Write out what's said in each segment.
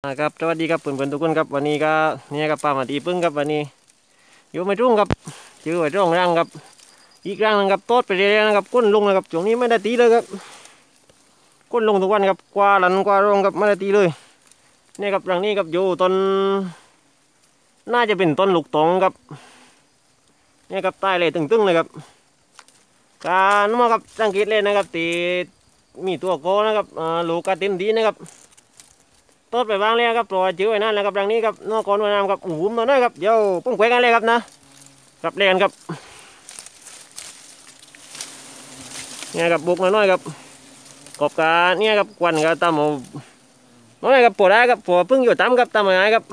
ครับสวัสดีครับเพื่อนๆทุกคนครับวันนี้ก็เนี่ยครับป้ามาตีพึ่งครับวันนี้อยู่ไม่รุ่งครับชื่อไว้ร่องร่างครับ อีกร่างหนึงครับโต๊ดไปเรื่อยๆนะครับก้นลงนะครับช่วงนี้ไม่ได้ตีเลยครับก้นลงทุกวันครับกว่าหลันกว่าร่องครับไม่ได้ตีเลยเนี่ยครับรังนี้ครับอยู่ต้นน่าจะเป็นต้นลูกตองครับเนี่ยครับใต้เลยตึงๆเลยครับการนมาครับสังเกตเลยนะครับตีมีตัวโกนะครับลูกกระต็มดีนะครับ ต้นไปบ้างเลยครับปล่อยจิ้วไว้นั่นแหละครับรังนี้ครับนอกก่อนวันน้ำครับอุ้มมาหน่อยครับเดี๋ยวปุ้งแขวกันเลยครับนะครับเล่นครับเนี่ยครับบุกมาหน่อยครับกบกาเนี่ยครับควันก็ตามเอาน้อยครับปวดได้ครับปวดพึ่งอยู่ตามครับตามมาไงครับ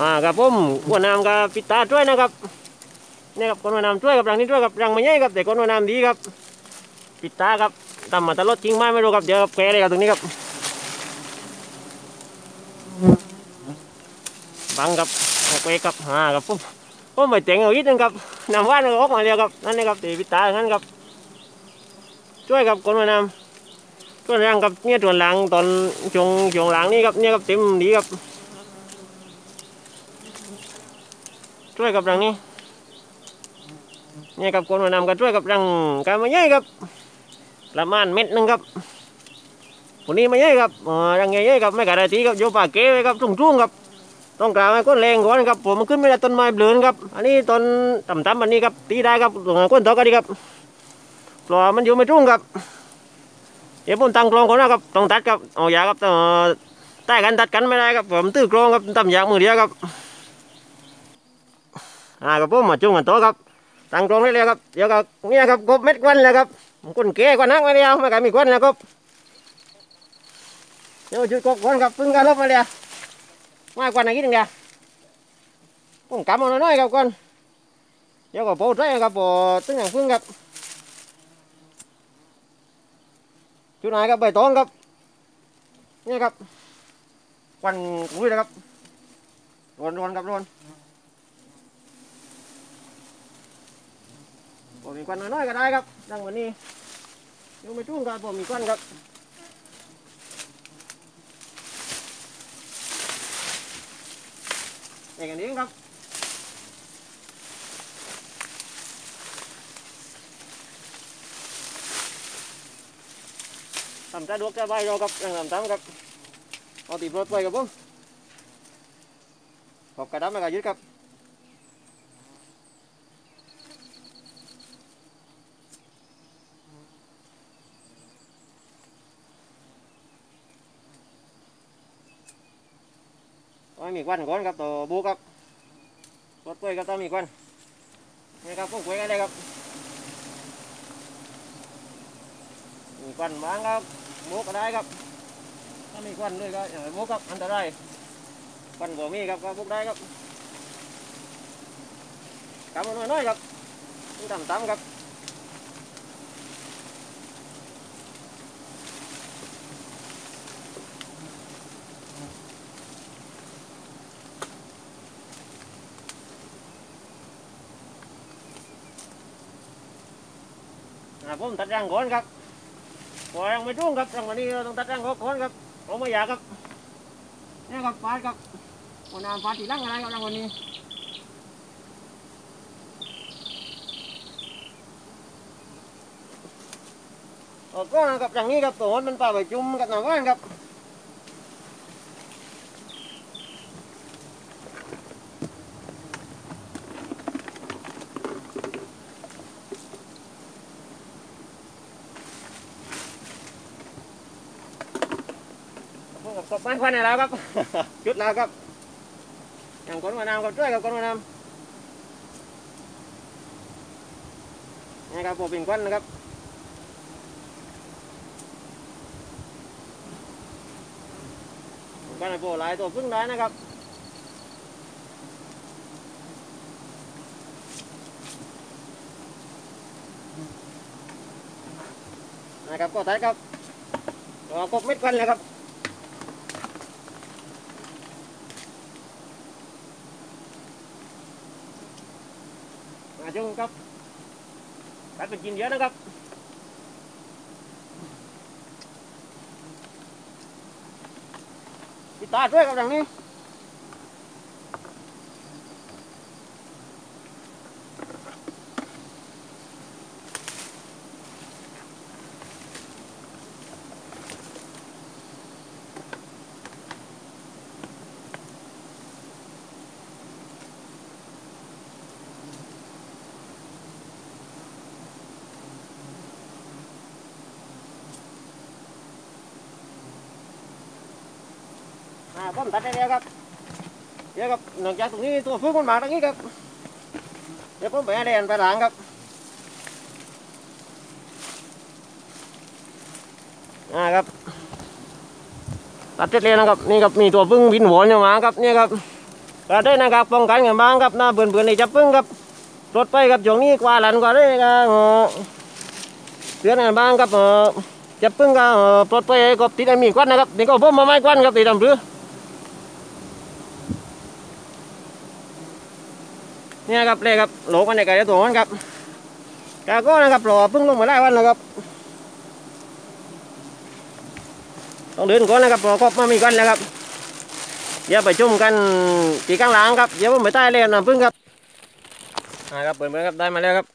อ่าครับผมหัวน้ำกับปิดตาช่วยนะครับ นี่ยครับคนมาน้ำช่วยกับรังนี้ช่วยกับรังไม่ใหญ่ครับแต่คนมาน้ำดีครับ ปิดตาครับตำมาตลอดจริงไหมไม่รู้ครับเดี๋ยวแกเลยครับตรงนี้ครับบังครับโอเคครับฮ่าครับผมผมไปแต่งเอาอีกนึงครับน้ำว่านก็ออกมาเดียวครับนั่นเลยครับตีปิดตาท่านครับ ช่วยกับคนมาน้ำช่วยรังครับเนี่ยส่วนหลังตอนช่วงช่วงหลังนี่ครับเนี่ยครับเต็มดีครับช่วยกับรังนี้ นี่ยกับคนมานำกันช่วยกับรังการมาเย่ครับ ประมาณเม็ดหนึงครับวันนี้มาเย่ครับรังเย่ครับไม่กระไรทีครับโยป่าเก๋ไว้ครับทุ่งๆครับต้องกล่าวให้ก้นแรงก่อนครับผมมันขึ้นไม่ได้ต้นไม้เบลือนครับ อันนี้ต้นต่ำๆอันนี้ครับตีได้ครับตรงก้นตอกันดีครับปลอมันอยู่ไม่ทุ่งครับเดี๋ยวผมตั้งกลองก่อนนะครับต้องตัดครับเอายาครับต้องใต้กันตัดกันไม่ได้ครับผมตื้อกลองครับตั้มยางมือเดียวครับอ่าครับผมมาจุ่งกันโตครับ ตั้งตรงได้เลยครับ เดี๋ยวก็เนี่ยครับกบเม็ดควันแล้วครับคนเก๋กว่านักมาแล้วไม่กันมีควันแล้วครับเดี๋ยวจุดกบควันครับพึ่งกันลบมาแล้วมาควันอะไรกินหนึ่งเดียวผมกำเอาน้อยๆครับก่อนเดี๋ยวก็โปรใส่ครับโปรตึ้งอย่างพึ่งครับจุดไหนครับใบตองครับนี่ครับควันกุ้ยนะครับรวนๆครับรวน ผมมีควันน้อยๆก็ได้ครับดังวันนี้ยังไม่ชุ่มครับผมมีควันครับเองอันนี้ครับทำใจดวกใจใบเราครับยังทำตามครับเอาตีรถไปครับผมขอบกระดับแล้วก็ยึดครับ ต้องมีควันก่อนครับตัวบุกครับรถกล้ยก็ต้องมีควันนี่ครับพวกกล้วยกันเลยครับมีควันบ้างครับบุกก็ได้ครับถ้ามีควันด้วยก็อย่างบุกครับอันตรายควันบ่มีครับก็บุกได้ครับกำมันน้อยๆครับต่ำๆครับ ผมตัดรังก่อนครับพอยังไม่จุ้งครับจังวันนี้เราต้องตัดรังก่อนครับผมไม่อยากครับนี่ครับฟาดครับวันน้ำฟาดตีรังอะไรครับจังวันนี้โอ้ก็กับรังนี้ครับตัวมันปลาไปจุ่มกับหน้ำว่านครับผมกับกบไม้ ควันนี่แล้วครับจุดแล้วครับอย่างคนมาน้ำกับช่วยกับคนมาน้ำนี่ครับผมเป็นควันนะครับกันไอโปหลายตัวพึ่งได้นะครับนะครับก็ได้ครับก็กบเม็ดกันเลยครับาชั่วโมครับไปไปกินเยอะนะครับพี่ตาช่วยกับอางนี้ อ่าผมตัดได้แล้วครับเดี๋ยวครับหลังจากตรงนี้ตัวฟื้นมันมาตรงนี้ครับเดี๋ยวผมไปให้แดนไปหลังครับอ่าครับตัดเสร็จแล้วนะครับนี่ครับมีตัวพึ่งบินหัวอยู่มาครับเนี่ยครับตัดได้นะครับป้องกันกันบ้างครับหน้าเบื่อๆในจับพึ่งครับรถไปครับช่วงนี้กว่าหลันกว่าได้ครับเตือนกันบ้างครับเจับพึ่งก็เออปลดไปกบติดไอ้มีควันนะครับนี่ก็ผมมาไม้ควันครับติดดำเรือ เนี่ยครับเลยครับโหลกันในไก่ตัวมันครับกาก็นะครับรอพิ่งลงมาได้วันนะครับต้องเดินก่อนนะครับรอครบมามีกันแล้วครับอย่าไปจุ่มกันตีข้างหลังครับอย่าผมไปใต้เลยนะพึ่งครับอ่าครับเปิดๆครับได้มาแล้วครับ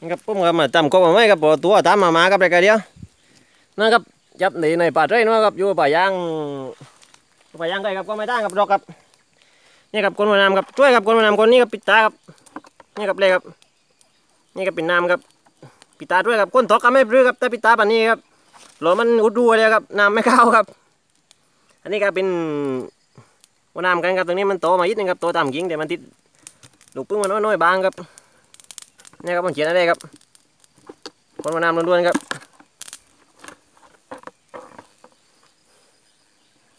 นี่ครับผมก็มาจำกบมาไว้ครับพอตัวตามมามาครับเลยกันเดียวนะครับจับหนีในป่าใจนะครับอยู่ป่ายางป่ายางไกลครับก็ไม่ได้ครับรอกครับ นี่ครับคนมาน้ำครับช่วยครับคนมาน้ำคนนี้ครับปิดตาครับนี่ครับเลยครับ นี่ครับปิดน้ำครับปิดตาด้วยครับคนตอกก็ไม่ปลื้อครับแต่ปิดตาแบบนี้ครับหลอมันอุดรูเลยครับน้ำไม่เข้าครับ อันนี้ก็เป็นวันน้ำกันครับตรงนี้มันโตมาอีกนึงครับโตตามกิ่งแต่มันติดลูกปึ้งมันน้อยๆบางครับนี่ครับผมเขียนอะไรครับ คนมาน้ำล้วนๆครับ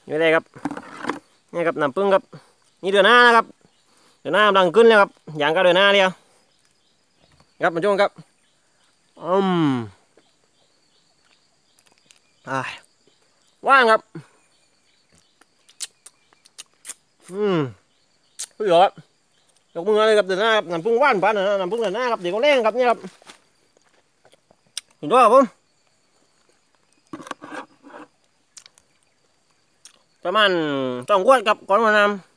นี่เลยครับนี่ครับน้ำปึ้งครับ นี่เดือนหน้านะครับ เดือนหน้ากำลังขึ้นแล้วครับอย่างก็เดือนหน้าเดียวครับมาชมครับอืมอ่าว่างครับ อืมพี่หรอครับยกมือเลยครับเดือนหน้าครับน้ำพึ่งว่านปานนะน้ำพึ่งเดือนหน้าครับเดี๋ยวก็แรงครับเนี่ยครับเห็นด้วยครับผมประมาณสองขวดครับก่อนมานำ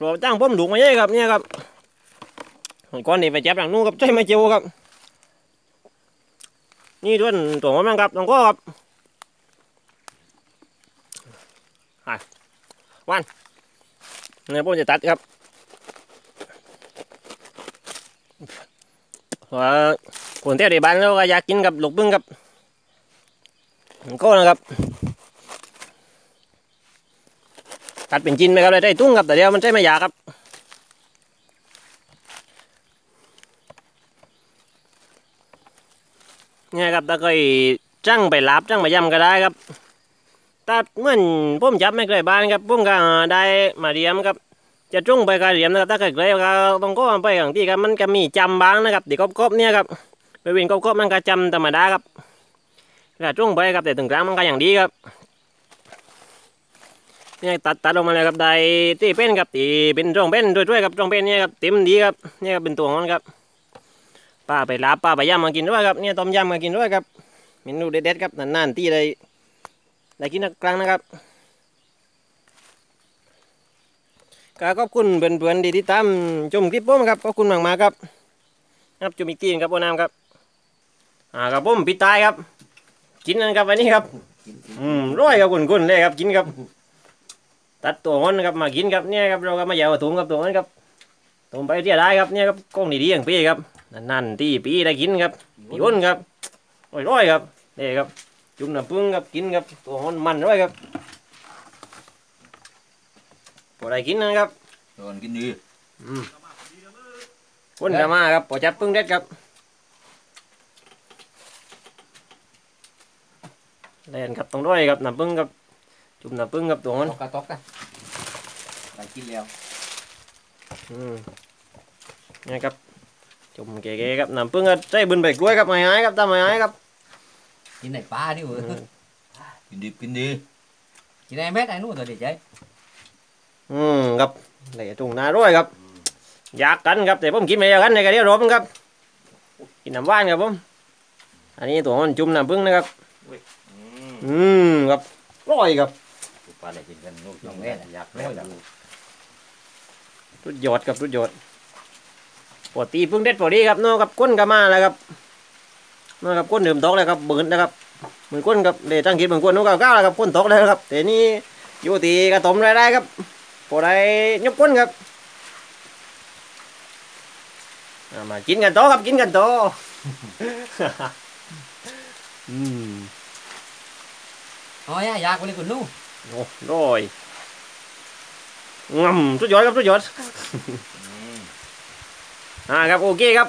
หลวงตั้งพ่อมหลุมมาเยอะครับเนี่ยครับก้อนนี้ไปเจ็บหลังนู้นครับใช่ไหมเจียวครับ นี่ด้วยตัวมันครับน้องก็ครับวันเนี่ยผมจะตัดครับว่าคนเที่ยวในบ้านล้วก็อยากกินกับหลูกบึ้งครับก็นะครับ ตัดเป็นจินไหมครับได้ตุ้งครับแต่เดียวมันใช่ไม่ยากครับเนี่ยครับถ้าเคยจ้างไปลาบจ้างไปยำก็ได้ครับถ้าเหมื่อนผมจับไม่เคยบ้านครับผมก็ได้มาเรียมครับ จะจุ้งไปการเรียมนะครับถ้าเคยเคยก็ต้องก็ไปอย่างที่ครับมันก็มีจำบ้างนะครับเด็กกบเนี่ยครับไปวิ่งกบๆมันก็จำธรรมดาครับก็จุ้งไปครับแต่ถึงกลางมันก็อย่างดีครับ นี่ยตัดตัดออกมาเลยครับได้ตีเป็นครับตีเป็นร่องเป็นด้วยๆครับร่องเป็นเนี่ยครับเต็มดีครับเนี่ยครับเป็นตัวของมันครับป้าไปลาบป้าไปย่ำมากินด้วยครับเนี่ยต้มยำมากินด้วยครับเมนูเด็ดๆครับนานๆที่ได้ได้กินครั้งนะครับก็ขอบคุณเพื่อนๆที่ติดตามชมคลิปผมครับขอบคุณมากๆครับครับชมอีกทีครับโอน้ำครับอ่าครับผมปิดตายครับ กินนั่นครับวันนี้ครับ อืมร้อยครับคุณๆเลยครับกินครับ ตัดตัวมันครับมากินครับเนี่ยครับเราก็มาเหยาถุงครับตัวมันครับถุงไปเที่ยวได้ครับเนี่ยครับกล้องดีๆอย่างปีครับนั่นๆที่ปีได้กินครับปีอ้นครับอร่อยๆครับนี่ครับ จุ่มน้ำผึ้งครับกินครับตัวมันมันร้อยครับพอได้กินนะครับโดนกินดีอืมคนจะมาครับพอจับปึ้งเด็ดครับเล่นครับตรงด้วยครับน้ำผึ้งครับ จุ่มน้ำผึ้งครับตัวมันตกกระตกกันไปกินแล้วอืมนี่ครับจุ่มเก๋ๆครับน้ำผึ้งก็ใส่บุญใบกล้วยครับไม่หายครับตามไม่หายครับกินไหนปลาดิเว้ยอืมกินดีกินดีกินไอ้เม็ดไอ้นู่นตัวเด็กใจอืมครับไหลตรงหน้าด้วยครับ อยากกันครับแต่ผมกินไม่อยากกันในกระเดียวรบครับกินน้ำหวานครับผมอันนี้ตัวมันจุ่มน้ำผึ้งนะครับอืมครับอร่อยครับ ปลาได้กินกันนู่นน้องแม่อยากแม่อยากรุดยอดครับรุดยอดปกติเพิ่งเด็ดพอดีครับเนาะกับก้นก็มาแล้วครับเนาะกับก้นดื่มตอกเลยครับเบิร์นนะครับเหมือนก้นกับเดตั้งคิดเหมือนก้นนู้นเก้าเก้าแล้วครับก้นตอกเลยครับแต่นี่อยู่ตีกระตมได้ได้ครับพอได้ยกก้นครับเอามากินกันต่อครับกินกันต่ออืมอ๋อยอยากไปเลยคุณนู่น โอ้ร้อยงำสุดยอดครับสุดยอดอ่าครับโอเคครับ